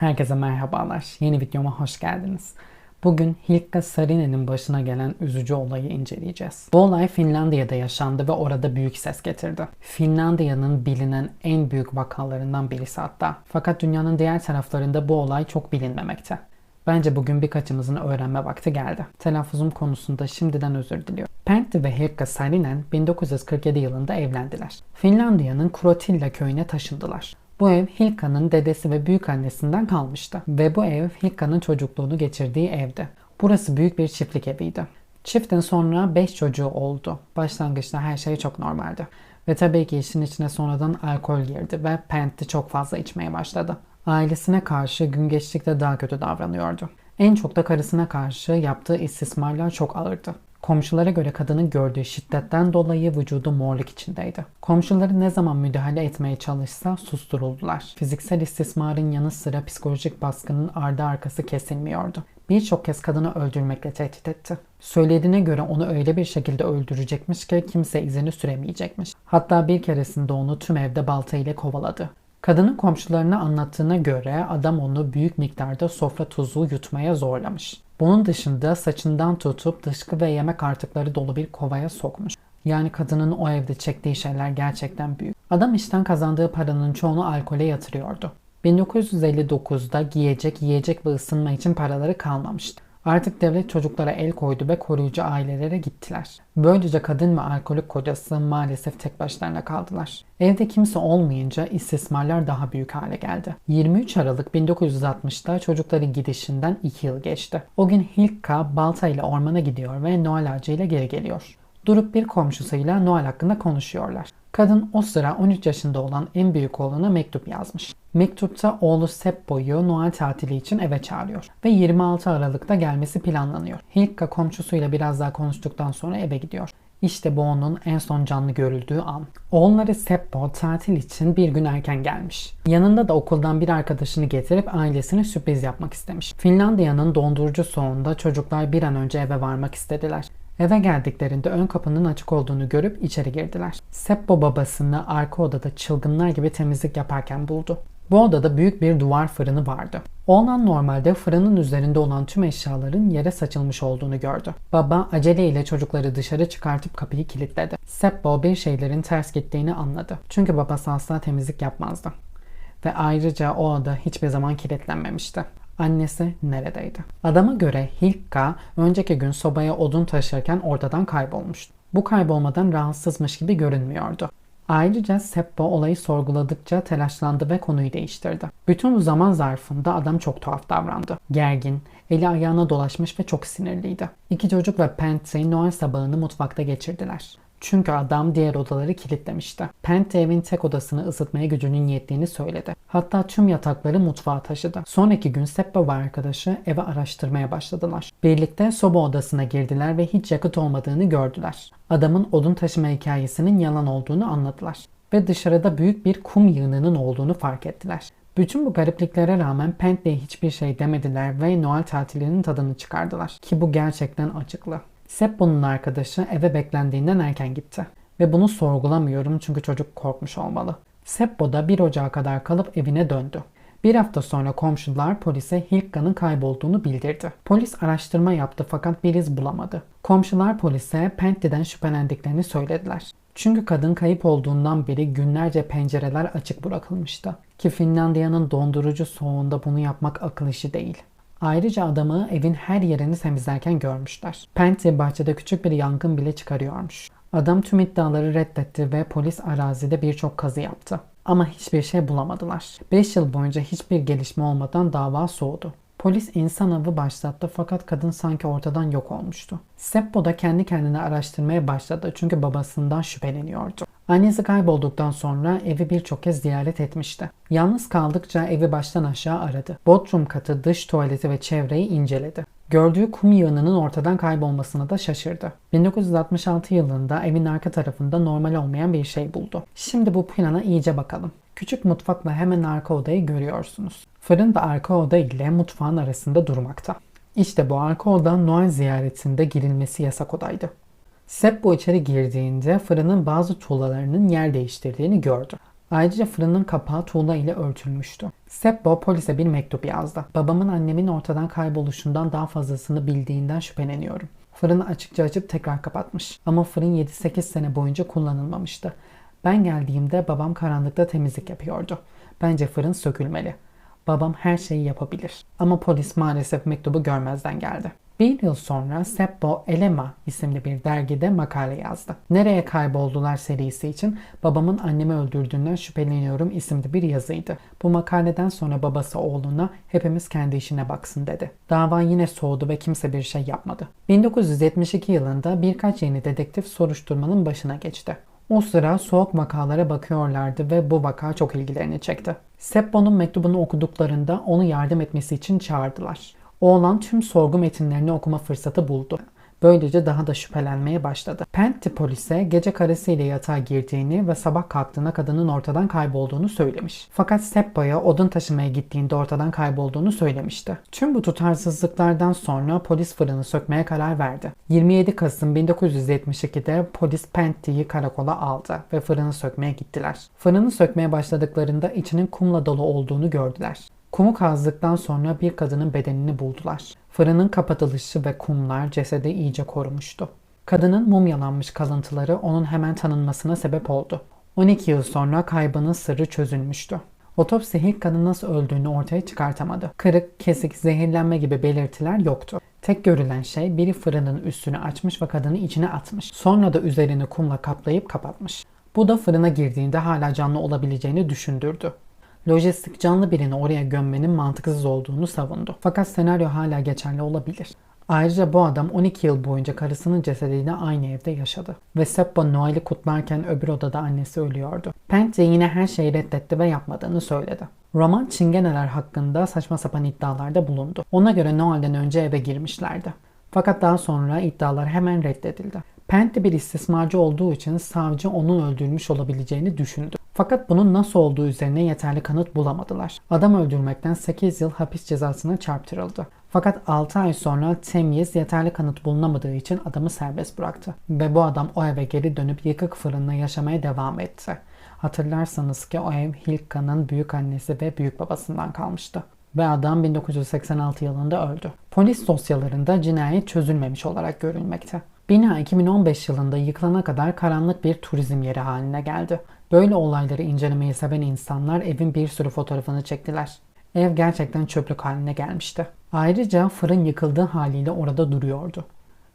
Herkese merhabalar. Yeni videoma hoş geldiniz. Bugün Hilkka Sarine'nin başına gelen üzücü olayı inceleyeceğiz. Bu olay Finlandiya'da yaşandı ve orada büyük ses getirdi. Finlandiya'nın bilinen en büyük vakalarından birisi hatta. Fakat dünyanın diğer taraflarında bu olay çok bilinmemekte. Bence bugün birkaçımızın öğrenme vakti geldi. Telaffuzum konusunda şimdiden özür diliyorum. Pentti ve Hilkka Sarinen 1947 yılında evlendiler. Finlandiya'nın Krotilla köyüne taşındılar. Bu ev Hilka'nın dedesi ve büyükannesinden kalmıştı ve bu ev Hilka'nın çocukluğunu geçirdiği evdi. Burası büyük bir çiftlik eviydi. Çiftin sonra 5 çocuğu oldu. Başlangıçta her şey çok normaldi. Ve tabii ki işin içine sonradan alkol girdi ve Pentti çok fazla içmeye başladı. Ailesine karşı gün geçtikçe daha kötü davranıyordu. En çok da karısına karşı yaptığı istismarlar çok ağırdı. Komşulara göre kadının gördüğü şiddetten dolayı vücudu morluk içindeydi. Komşuları ne zaman müdahale etmeye çalışsa susturuldular. Fiziksel istismarın yanı sıra psikolojik baskının ardı arkası kesilmiyordu. Birçok kez kadını öldürmekle tehdit etti. Söylediğine göre onu öyle bir şekilde öldürecekmiş ki kimse izini süremeyecekmiş. Hatta bir keresinde onu tüm evde balta ile kovaladı. Kadının komşularına anlattığına göre adam onu büyük miktarda sofra tuzu yutmaya zorlamış. Bunun dışında saçından tutup dışkı ve yemek artıkları dolu bir kovaya sokmuş. Yani kadının o evde çektiği şeyler gerçekten büyük. Adam işten kazandığı paranın çoğunu alkole yatırıyordu. 1959'da giyecek, yiyecek ve ısınma için paraları kalmamıştı. Artık devlet çocuklara el koydu ve koruyucu ailelere gittiler. Böylece kadın ve alkolik kocası maalesef tek başlarına kaldılar. Evde kimse olmayınca istismarlar daha büyük hale geldi. 23 Aralık 1960'da çocukların gidişinden 2 yıl geçti. O gün Hilka balta ile ormana gidiyor ve Noel ağacı ile geri geliyor. Durup bir komşusuyla Noel hakkında konuşuyorlar. Kadın o sıra 13 yaşında olan en büyük oğluna mektup yazmış. Mektupta oğlu Seppo'yu Noel tatili için eve çağırıyor ve 26 Aralık'ta gelmesi planlanıyor. Hilka komşusuyla biraz daha konuştuktan sonra eve gidiyor. İşte bu onun en son canlı görüldüğü an. Oğulları Seppo tatil için bir gün erken gelmiş. Yanında da okuldan bir arkadaşını getirip ailesine sürpriz yapmak istemiş. Finlandiya'nın dondurucu soğuğunda çocuklar bir an önce eve varmak istediler. Eve geldiklerinde ön kapının açık olduğunu görüp içeri girdiler. Seppo babasını arka odada çılgınlar gibi temizlik yaparken buldu. Bu odada büyük bir duvar fırını vardı. Oğlan normalde fırının üzerinde olan tüm eşyaların yere saçılmış olduğunu gördü. Baba aceleyle çocukları dışarı çıkartıp kapıyı kilitledi. Seppo bir şeylerin ters gittiğini anladı. Çünkü babası asla temizlik yapmazdı. Ve ayrıca o oda hiçbir zaman kilitlenmemişti. Annesi neredeydi? Adama göre Hilka önceki gün sobaya odun taşırken ortadan kaybolmuştu. Bu kaybolmadan rahatsızmış gibi görünmüyordu. Ayrıca Seppo olayı sorguladıkça telaşlandı ve konuyu değiştirdi. Bütün bu zaman zarfında adam çok tuhaf davrandı. Gergin, eli ayağına dolaşmış ve çok sinirliydi. İki çocuk ve Penty Noel sabahını mutfakta geçirdiler. Çünkü adam diğer odaları kilitlemişti. Pente evin tek odasını ısıtmaya gücünün yettiğini söyledi. Hatta tüm yatakları mutfağa taşıdı. Sonraki gün Seppa ve arkadaşı eve araştırmaya başladılar. Birlikte soba odasına girdiler ve hiç yakıt olmadığını gördüler. Adamın odun taşıma hikayesinin yalan olduğunu anladılar. Ve dışarıda büyük bir kum yığınının olduğunu fark ettiler. Bütün bu garipliklere rağmen Pentley'e hiçbir şey demediler ve Noel tatilinin tadını çıkardılar. Ki bu gerçekten acıklı. Seppo'nun arkadaşı eve beklendiğinden erken gitti. Ve bunu sorgulamıyorum çünkü çocuk korkmuş olmalı. Seppo da 1 Ocağı kadar kalıp evine döndü. Bir hafta sonra komşular polise Hilka'nın kaybolduğunu bildirdi. Polis araştırma yaptı fakat bir iz bulamadı. Komşular polise Pentti'den şüphelendiklerini söylediler. Çünkü kadın kayıp olduğundan beri günlerce pencereler açık bırakılmıştı. Ki Finlandiya'nın dondurucu soğuğunda bunu yapmak akıl işi değil. Ayrıca adamı evin her yerini temizlerken görmüşler. Penty bahçede küçük bir yangın bile çıkarıyormuş. Adam tüm iddiaları reddetti ve polis arazide birçok kazı yaptı. Ama hiçbir şey bulamadılar. 5 yıl boyunca hiçbir gelişme olmadan dava soğudu. Polis insan avı başlattı fakat kadın sanki ortadan yok olmuştu. Seppo da kendi kendine araştırmaya başladı çünkü babasından şüpheleniyordu. Annesi kaybolduktan sonra evi birçok kez ziyaret etmişti. Yalnız kaldıkça evi baştan aşağı aradı. Bodrum katı, dış tuvaleti ve çevreyi inceledi. Gördüğü kum yığınının ortadan kaybolmasına da şaşırdı. 1966 yılında evin arka tarafında normal olmayan bir şey buldu. Şimdi bu plana iyice bakalım. Küçük mutfakla hemen arka odayı görüyorsunuz. Fırın da arka oda ile mutfağın arasında durmakta. İşte bu arka oda Noel ziyaretinde girilmesi yasak odaydı. Seppo içeri girdiğinde fırının bazı tuğlalarının yer değiştirdiğini gördü. Ayrıca fırının kapağı tuğla ile örtülmüştü. Seppo polise bir mektup yazdı. Babamın annemin ortadan kayboluşundan daha fazlasını bildiğinden şüpheleniyorum. Fırını açıkça açıp tekrar kapatmış. Ama fırın 7-8 sene boyunca kullanılmamıştı. Ben geldiğimde babam karanlıkta temizlik yapıyordu. Bence fırın sökülmeli. Babam her şeyi yapabilir. Ama polis maalesef mektubu görmezden geldi. Bir yıl sonra Seppo Elema isimli bir dergide makale yazdı. Nereye kayboldular serisi için babamın annemi öldürdüğünden şüpheleniyorum isimli bir yazıydı. Bu makaleden sonra babası oğluna hepimiz kendi işine baksın dedi. Dava yine soğudu ve kimse bir şey yapmadı. 1972 yılında birkaç yeni dedektif soruşturmanın başına geçti. O sıra soğuk vakalara bakıyorlardı ve bu vaka çok ilgilerini çekti. Seppo'nun mektubunu okuduklarında onu yardım etmesi için çağırdılar. Oğlan tüm sorgu metinlerini okuma fırsatı buldu. Böylece daha da şüphelenmeye başladı. Pentti polise gece karısıyla yatağa girdiğini ve sabah kalktığında kadının ortadan kaybolduğunu söylemiş. Fakat Seppo'ya odun taşımaya gittiğinde ortadan kaybolduğunu söylemişti. Tüm bu tutarsızlıklardan sonra polis fırını sökmeye karar verdi. 27 Kasım 1972'de polis Pentti'yi karakola aldı ve fırını sökmeye gittiler. Fırını sökmeye başladıklarında içinin kumla dolu olduğunu gördüler. Kumu kazdıktan sonra bir kadının bedenini buldular. Fırının kapatılışı ve kumlar cesedi iyice korumuştu. Kadının mumyalanmış kalıntıları onun hemen tanınmasına sebep oldu. 12 yıl sonra kaybının sırrı çözülmüştü. Otopsi ilk kadın nasıl öldüğünü ortaya çıkartamadı. Kırık, kesik, zehirlenme gibi belirtiler yoktu. Tek görülen şey biri fırının üstünü açmış ve kadını içine atmış. Sonra da üzerini kumla kaplayıp kapatmış. Bu da fırına girdiğinde hala canlı olabileceğini düşündürdü. Lojistik canlı birini oraya gömmenin mantıksız olduğunu savundu. Fakat senaryo hala geçerli olabilir. Ayrıca bu adam 12 yıl boyunca karısının cesediyle aynı evde yaşadı. Ve Seppo Noel'i kutlarken öbür odada annesi ölüyordu. Pence yine her şeyi reddetti ve yapmadığını söyledi. Roman çingeneler hakkında saçma sapan iddialarda bulundu. Ona göre Noel'den önce eve girmişlerdi. Fakat daha sonra iddialar hemen reddedildi. Pentti bir istismarcı olduğu için savcı onun öldürmüş olabileceğini düşündü. Fakat bunun nasıl olduğu üzerine yeterli kanıt bulamadılar. Adam öldürmekten 8 yıl hapis cezasına çarptırıldı. Fakat 6 ay sonra temyiz yeterli kanıt bulunamadığı için adamı serbest bıraktı. Ve bu adam o eve geri dönüp yıkık fırında yaşamaya devam etti. Hatırlarsanız ki o ev Hilka'nın büyük annesi ve büyük babasından kalmıştı. Ve adam 1986 yılında öldü. Polis dosyalarında cinayet çözülmemiş olarak görülmekte. Bina 2015 yılında yıkılana kadar karanlık bir turizm yeri haline geldi. Böyle olayları incelemeyi seven insanlar evin bir sürü fotoğrafını çektiler. Ev gerçekten çöplük haline gelmişti. Ayrıca fırın yıkıldığı haliyle orada duruyordu.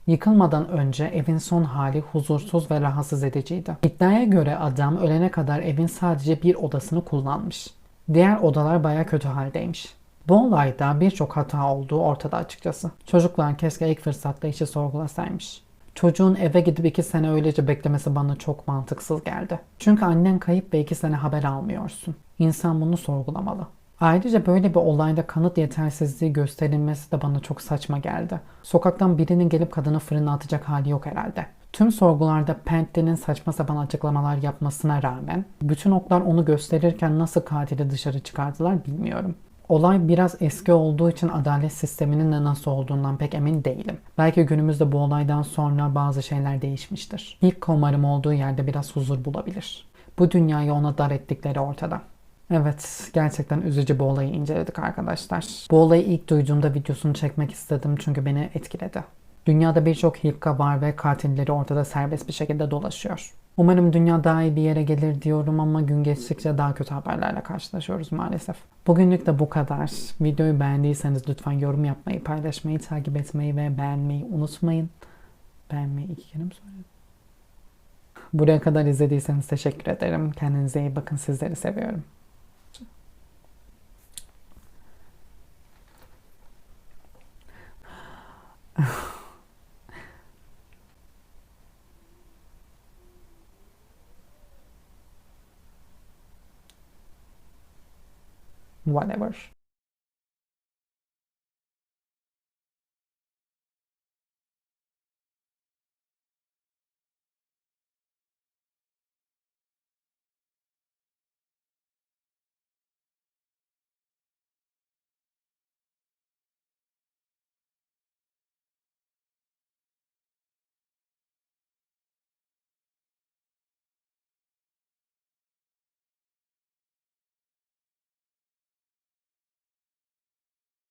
Yıkılmadan önce evin son hali huzursuz ve rahatsız ediciydi. İddiaya göre adam ölene kadar evin sadece bir odasını kullanmış. Diğer odalar baya kötü haldeymiş. Bu olayda birçok hata olduğu ortada açıkçası. Çocuklar keşke ilk fırsatta işi sorgulasaymış. Çocuğun eve gidip iki sene öylece beklemesi bana çok mantıksız geldi. Çünkü annen kayıp ve iki sene haber almıyorsun. İnsan bunu sorgulamalı. Ayrıca böyle bir olayda kanıt yetersizliği gösterilmesi de bana çok saçma geldi. Sokaktan birinin gelip kadını fırına atacak hali yok herhalde. Tüm sorgularda Pent'lerin saçma sapan açıklamalar yapmasına rağmen bütün oklar onu gösterirken nasıl katili dışarı çıkardılar bilmiyorum. Olay biraz eski olduğu için adalet sisteminin de nasıl olduğundan pek emin değilim. Belki günümüzde bu olaydan sonra bazı şeyler değişmiştir. İlk komarım olduğu yerde biraz huzur bulabilir. Bu dünyayı ona dar ettikleri ortada. Evet, gerçekten üzücü bu olayı inceledik arkadaşlar. Bu olayı ilk duyduğumda videosunu çekmek istedim çünkü beni etkiledi. Dünyada birçok hilka var ve katilleri ortada serbest bir şekilde dolaşıyor. Umarım dünya daha iyi bir yere gelir diyorum ama gün geçtikçe daha kötü haberlerle karşılaşıyoruz maalesef. Bugünlük de bu kadar. Videoyu beğendiyseniz lütfen yorum yapmayı, paylaşmayı, takip etmeyi ve beğenmeyi unutmayın. Beğenmeyi iki kere mi söyledim? Buraya kadar izlediyseniz teşekkür ederim. Kendinize iyi bakın. Sizleri seviyorum. whatever.